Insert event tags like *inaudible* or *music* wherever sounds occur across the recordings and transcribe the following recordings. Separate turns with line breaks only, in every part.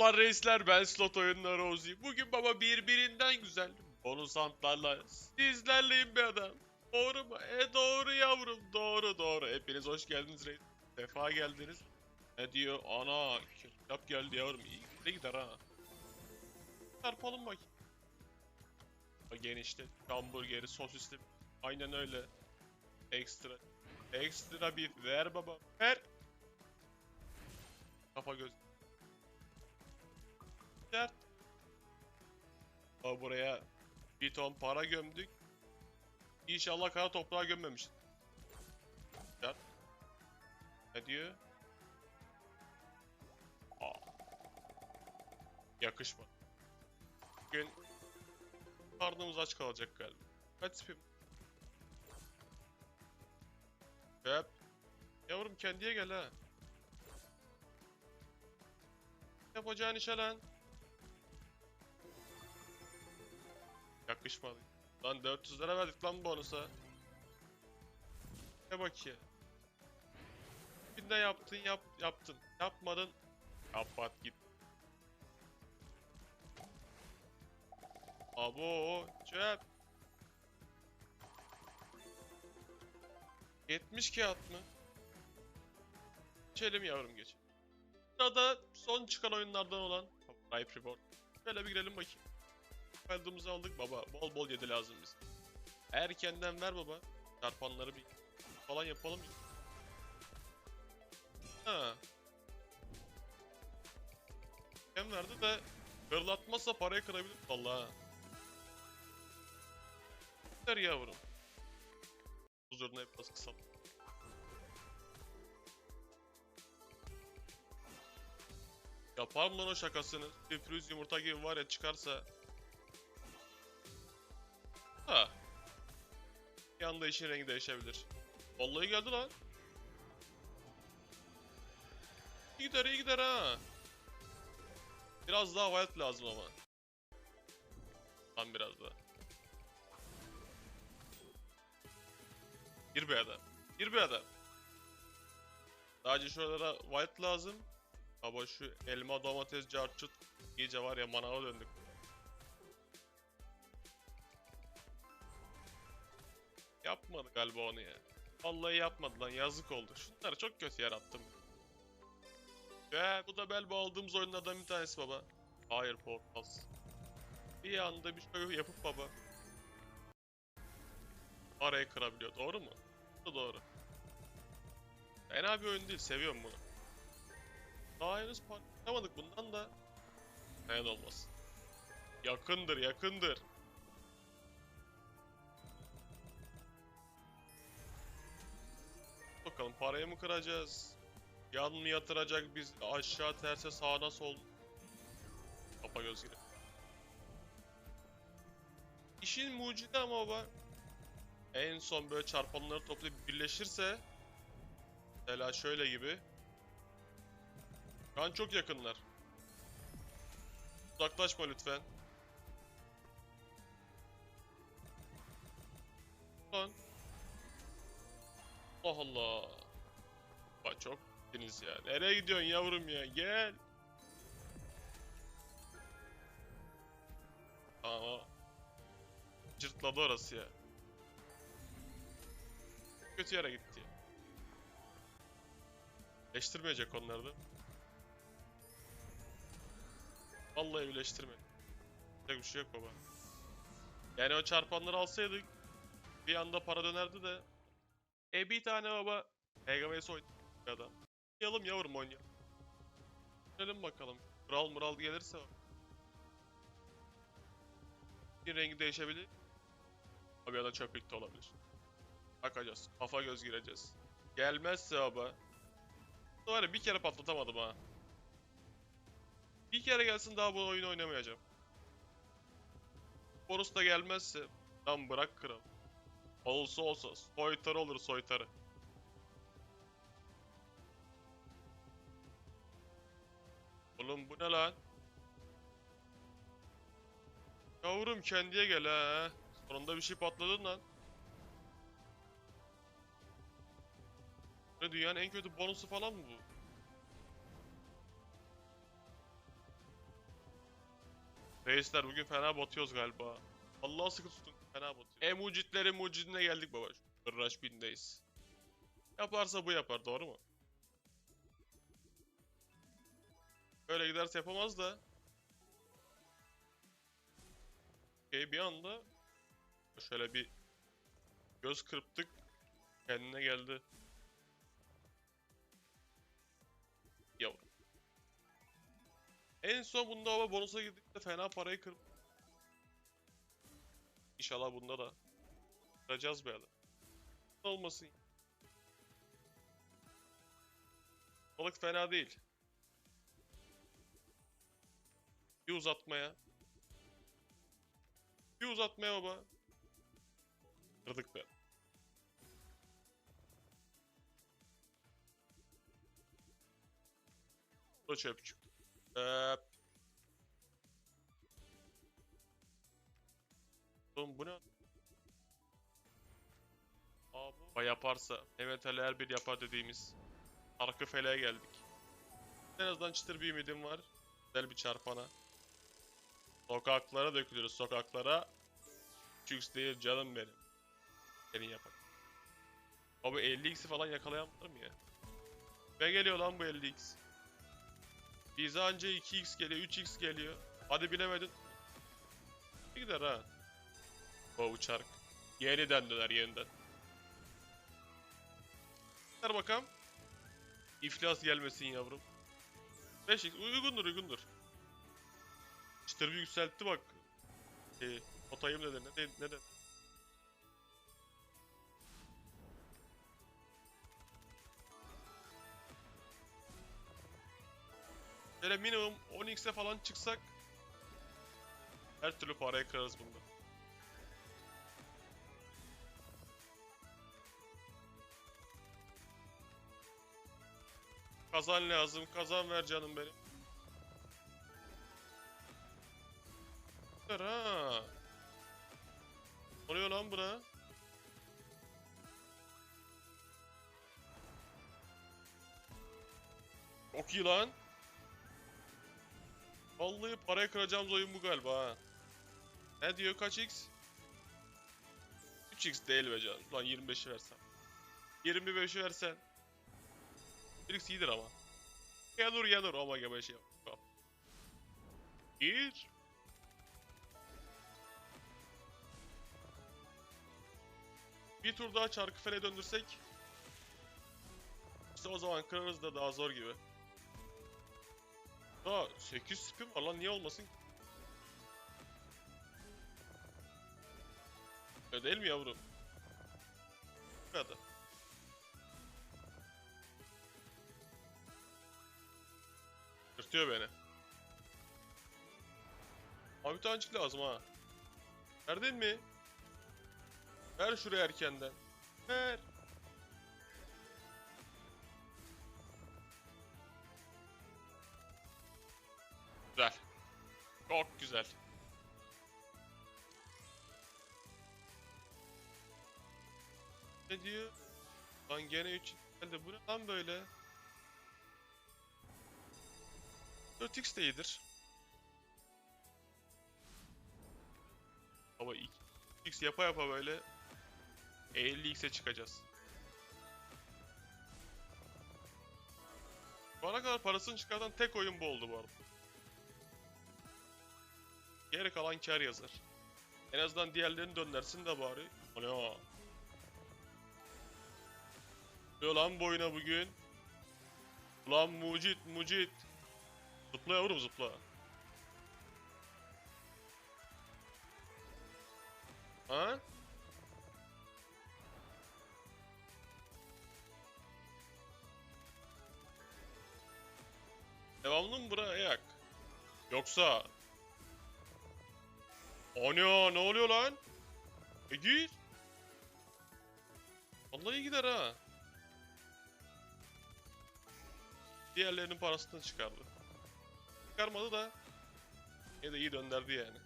Selamlar reisler ben Slot Oyunları Ozi. Bugün baba birbirinden güzel bonus antlarla sizlerleyim be adam. Doğru mu? E doğru yavrum doğru doğru. Hepiniz hoş geldiniz reis. Defa geldiniz. Ne diyor? Ana kitap geldi yavrum. İyi de gider ha. Bakayım. Bak Genişte hamburgeri sosisli. Aynen öyle. Ekstra. Ekstra bir ver baba. Ver. Kafa göz. Aa, buraya bir ton para gömdük. İnşallah kara toprağa gömmemiş. Ne diyor? Aa. Yakışma. Bugün karnımız aç kalacak galiba. Kaç spim? Hep. Yavrum kendiye gel ha. Yapacağın işe lan. Yakışmadı. Lan 400 lira verdik lan bonusa. Ne bak ya. Bir de yaptın yap yaptın. Yapmadın. Kapat git. Abo çöp. 70 kağıt mı? Geçelim yavrum geç. Sırada son çıkan oyunlardan olan Ripe Reborn. Şöyle bir girelim bakayım. Field'ımızı aldık baba. Bol bol yedi lazım biz. Erkenden ver baba. Çarpanları bir falan yapalım. Ha. Hem verdi de hırlatmazsa parayı kırabilir vallahi. Ver yavrum. Huzuruna hep biraz kısalım. Yapar mı lan o şakasını? Bir pürüz yumurta gibi var ya çıkarsa. Ha. Bir anda işin rengi değişebilir. Vallahi geldi lan. İyi gider iyi gider ha. Biraz daha wild lazım ama. Tam biraz daha. Gir be adam. Gir be adam. Sadece şuralara white lazım. Ama şu elma domates carçut iyice var ya manava döndük. Yapmadı galiba onu ya. Vallahi yapmadı lan yazık oldu. Şunları çok kötü yarattım. Ve bu da bel aldığımız oyunlardan bir tanesi baba. Hayır portals. Bir anda bir şey yapıp baba. Arayı kırabiliyor doğru mu? Bu doğru. Fena bir oyun değil seviyorum bunu. Daha henüz patlamadık bundan da. Neden olmasın. Yakındır yakındır. Bakalım parayı mı kıracağız? Yan mı yatıracak biz aşağı terse sağına sol. Kapa göz gibi. İşin mucidi ama baba. En son böyle çarpanları toplayıp birleşirse Mesela şöyle gibi Şu an çok yakınlar Uzaklaşma lütfen Lan Allah Allah Bak çok gittiniz ya Nereye gidiyorsun yavrum ya gel Aa Cırtladı orası ya Kötü yere gitti Birleştirmeyecek onları da. Vallahi birleştirme. Bir şey yok baba. Yani o çarpanları alsaydık bir anda para dönerdi de. E bir tane baba PGM'si oynadı adam. Oynayalım yavrum oynayalım. Oynayalım bakalım. Kral mural gelirse bir rengi değişebilir. Abi ya da çöplükte olabilir. Bakacağız. Kafa göz gireceğiz. Gelmezse baba var ya bir kere patlatamadım ha. Bir kere gelsin daha bu oyunu oynamayacağım. Bonus da gelmezse lan bırak kral. Olsa olsa soytarı olur soytarı. Oğlum bu ne lan? Yavrum kendiye gel ha. Sonunda bir şey patladın lan. Ne dünyanın en kötü bonusu falan mı bu? Reisler bugün fena batıyoruz galiba. Allah sıkı tutun. Fena batıyor. E mucitlerin mucidine geldik baba. Rush bindeyiz. Yaparsa bu yapar doğru mu? Böyle giderse yapamaz da. Şey bir anda şöyle bir göz kırptık. Kendine geldi. Yavrum. En son bunda ama bonusa gidip de fena parayı kırp. İnşallah bunda da. Kıracağız be adam. Olmasın. Balık fena değil. Bir uzatmaya. Bir uzatmaya baba. Kırdık be. Bu da çöpçük. Ee, Oğlum bu ne? Abi. Ba yaparsa, hele her bir yapar dediğimiz arka feleğe geldik. En azından çıtır bir ümidim var. Güzel bir çarpana. Sokaklara dökülürüz sokaklara. Çüks değil canım benim. Senin yapar. Abi 50x'i falan yakalayamadır mı ya? Ne geliyor lan bu 50x? Bize anca 2x geliyor, 3x geliyor. Hadi bilemedin. Gider ha. O uçark. Yeniden döner yeniden. Ver bakalım. İflas gelmesin yavrum. 5x uygundur uygundur. Çıtır bir yükseltti bak. Şey, otayım dedi ne, de- ne de. Böyle minimum 10x'e falan çıksak her türlü parayı kırarız bunda. Kazan lazım. Kazan ver canım benim. Ha. Ne oluyor lan buna? Çok iyi lan. Vallahi parayı kıracağımız oyun bu galiba ha. Ne diyor kaç x? 3x değil be canım. Lan 25'i versen. 25'i versen. 1x iyidir ama. Yanur yanur ama gibi şey yap. Gir. Bir tur daha çarkı fele döndürsek. İşte o zaman kırarız da daha zor gibi. Daha 8 spin var lan niye olmasın? Öyle değil mi yavrum? Bu kadar. Kırtıyor beni. Abi bir tanecik lazım ha. Verdin mi? Ver şuraya erkenden. Ver. Güzel. Çok güzel. Ne diyor? Lan gene 3 geldi. Bu ne lan böyle? 4x de iyidir. Ama 2x yapa yapa böyle 50x'e çıkacağız. Bu ana kadar parasını çıkartan tek oyun bu oldu bu arada. Geri kalan kar yazar. En azından diğerlerini döndürsün de bari. Ano. Diyor lan bu oyuna bugün. Ulan mucit mucit. Zıpla yavrum zıpla. Ha? Devamlı mı bura ayak? Yoksa... Ana ne oluyor lan? E gir. Vallahi gider ha. Diğerlerinin parasını çıkardı. Çıkarmadı da ya da iyi döndürdü yani.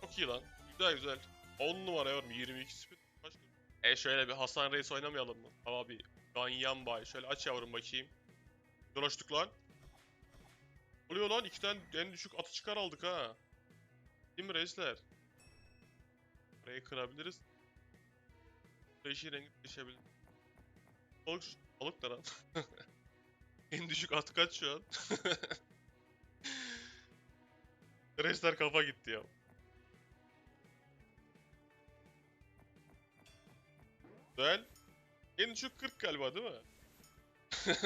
Çok iyi lan. Güzel güzel. 10 numara yorum 22 spin. Başka. E şöyle bir Hasan Reis oynamayalım mı? Ama bir Ganyan Bay. Şöyle aç yavrum bakayım. Dolaştık lan. Oluyor lan iki tane en düşük atı çıkar aldık ha. Değil mi reisler? Burayı kırabiliriz. Yeşil rengi değişebilir. Balık, balık da lan. *laughs* en düşük atı kaç şu an? *laughs* reisler kafa gitti ya. Güzel. En düşük 40 galiba değil mi? *laughs*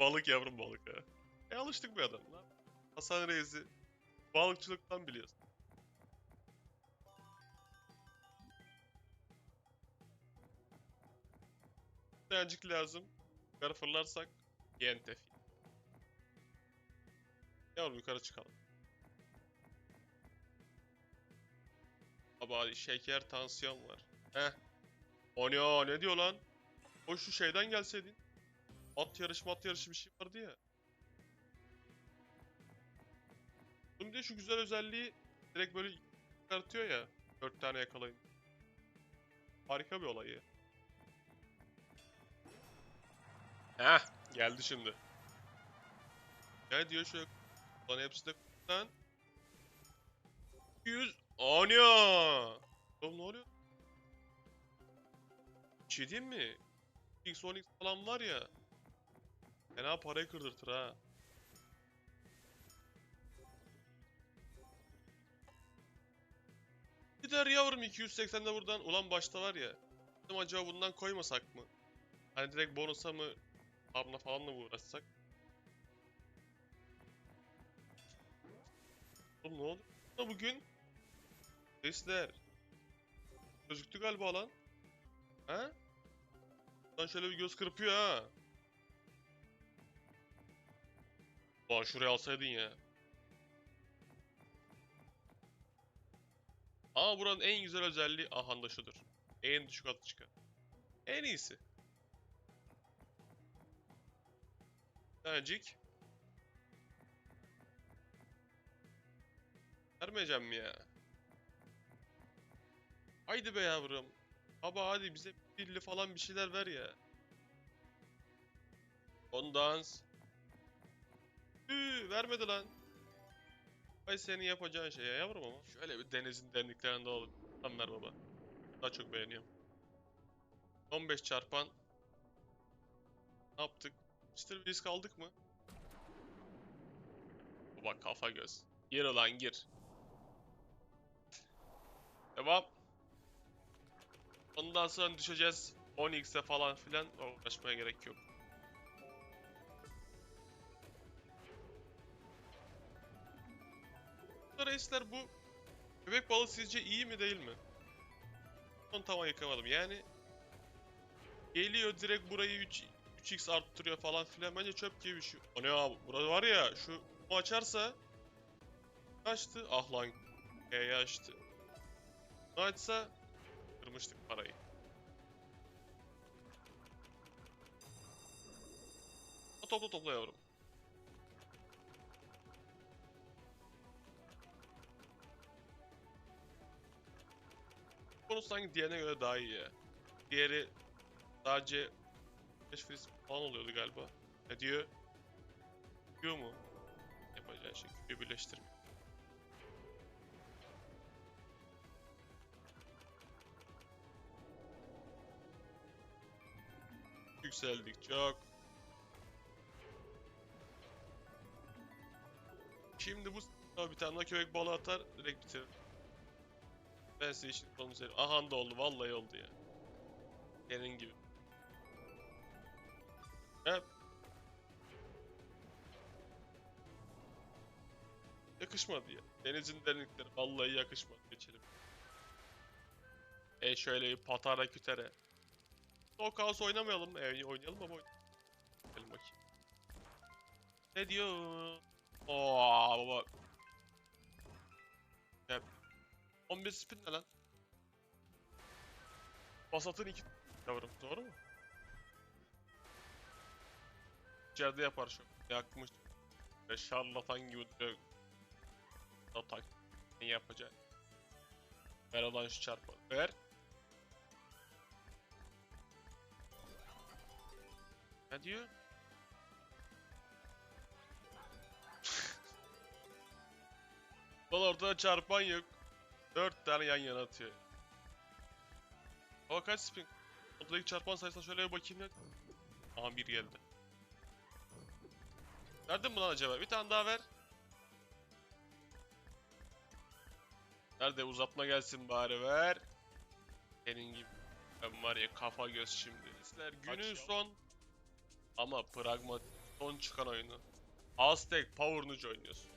balık yavrum balık ha. E alıştık bir adam lan. Hasan Reis'i balıkçılıktan biliyoruz. Dayancık lazım. Yukarı fırlarsak YNTF. Yavrum yukarı çıkalım. Baba şeker, tansiyon var. Heh. O ne o ne diyor lan? O şu şeyden gelseydin. At yarışı mat yarışı bir şey vardı ya. Bir de şu güzel özelliği direkt böyle çıkartıyor ya. Dört tane yakalayın. Harika bir olay ya. Heh geldi şimdi. Ne diyor şu Lan hepsi de lan. 100 Anya! Oğlum ne oluyor? Bir şey mi? X, 10X falan var ya. Fena parayı kırdırtır ha. Gider yavrum 280'de buradan. Ulan başta var ya. Acaba bundan koymasak mı? Hani direkt bonusa mı? Arna falanla mı uğraşsak? Oğlum ne oldu? Da bugün? Sesler. Gözüktü galiba lan. Ha? Lan şöyle bir göz kırpıyor ha. Lan şuraya alsaydın ya. Ama buranın en güzel özelliği aha da şudur. En düşük atı çıkar. En iyisi. Tanecik. Vermeyeceğim mi ya? Haydi be yavrum. Baba hadi bize birli falan bir şeyler ver ya. Ondan. Üü, vermedi lan. Ay senin yapacağın şey ya yavrum ama. Şöyle bir denizin derinliklerinde olup. Tam ver baba. Daha çok beğeniyorum. 15 çarpan. Ne yaptık? İşte bir risk aldık mı? Baba kafa göz. Gir ulan gir. Devam. Ondan sonra düşeceğiz 10x'e falan filan uğraşmaya gerek yok. Reisler bu köpek balığı sizce iyi mi değil mi? Onu tam ayıkamadım yani Geliyor direkt burayı 3 3x arttırıyor falan filan bence çöp gibi bir şey. O ne abi burada var ya şu açarsa açtı ah lan E'yi açtı. Bunu açsa kırmıştık parayı. O topla topla yavrum. Bonus sanki diğerine göre daha iyi ya. Diğeri sadece 5 freeze falan oluyordu galiba. Ne diyor? Diyor mu? Yapacağı şey küpü birleştirme. Yükseldik çok. Şimdi bu bir tane daha köpek balığı atar direkt bitirir. Ben size işin sonunu söyleyeyim. Da oldu vallahi oldu ya. Senin gibi. Hep. Yakışmadı ya. Denizin derinlikleri vallahi yakışmadı. Geçelim. E şöyle bir patara kütere. Kaos oynamayalım. E, oynayalım ama oynayalım. Bakalım bakayım. Ne diyor? Oo baba. Hep. 11 spin ne lan? Basat'ın iki yavrum doğru mu? İçeride yapar şu. Yakmış. Ve şarlatan gibi duruyor. Atak. Ne yapacak? Ver olan şu çarpı. Ver. Ne diyor? *laughs* Lan ortada çarpan yok. 4 tane yan yana atıyor. Ama kaç spin? Ortadaki çarpan sayısına şöyle bir bakayım ya. Aha bir geldi. Verdin mi lan acaba? Bir tane daha ver. Nerede uzatma gelsin bari ver. Senin gibi. Ben var ya kafa göz şimdi. İster günün son. Ama pragmatik son çıkan oyunu. Aztek Power Nuge oynuyorsun.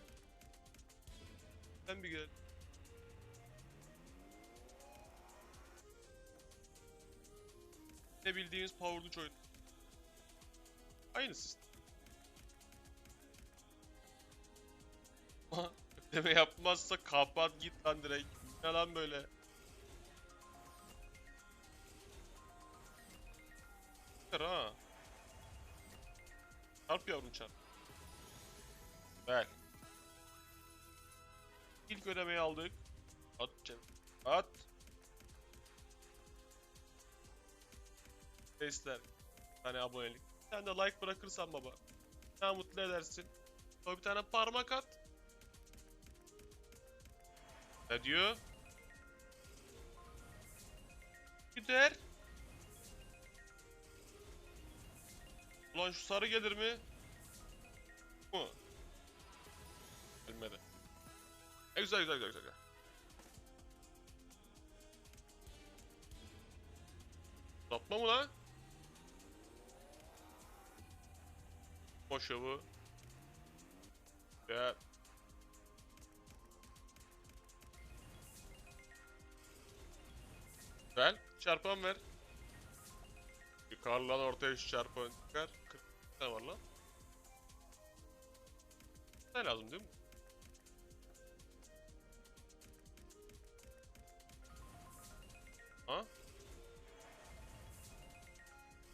Sen bir gel. Ne bildiğimiz Power Nuge oyunu. Aynı sistem. Ama ödeme yapmazsa kapat git lan direkt. Ne lan böyle? Ha. Çarp yavrum çarp. Ver. İlk ödemeyi aldık. At canım. At. Testler. Tane abonelik. Tane de like bırakırsan baba. Daha mutlu edersin. Sonra bir tane parmak at. Ne diyor? Gider. Ulan şu sarı gelir mi? Bu. Gelmedi. E güzel güzel güzel güzel. Satma mı lan? Boş ya bu. Ya. Ver. Çarpan ver. Çıkar lan ortaya şu çarpan. Çıkar. 40 tane var lan. Ne lazım değil mi? Ha?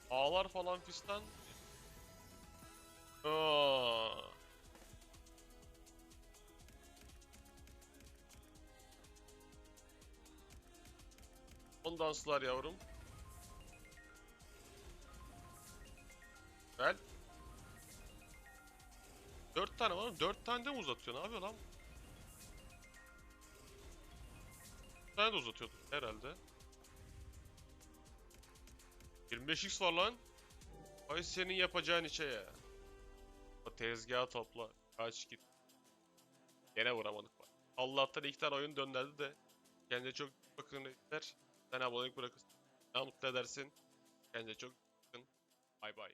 Ağlar falan fistan. Aa. On danslar yavrum. Gel. Dört tane var mı? Dört tane de mi uzatıyor? Ne yapıyor lan? Bir tane de uzatıyordu herhalde. 25x var lan. Ay senin yapacağın işe ya. O tezgahı topla. Kaç git. Gene vuramadık bak. Allah'tan iki tane oyun döndürdü de. Kendine çok bakın der. Sen abonelik bırakırsın. Ne mutlu edersin. Kendine çok bakın. Bay bay.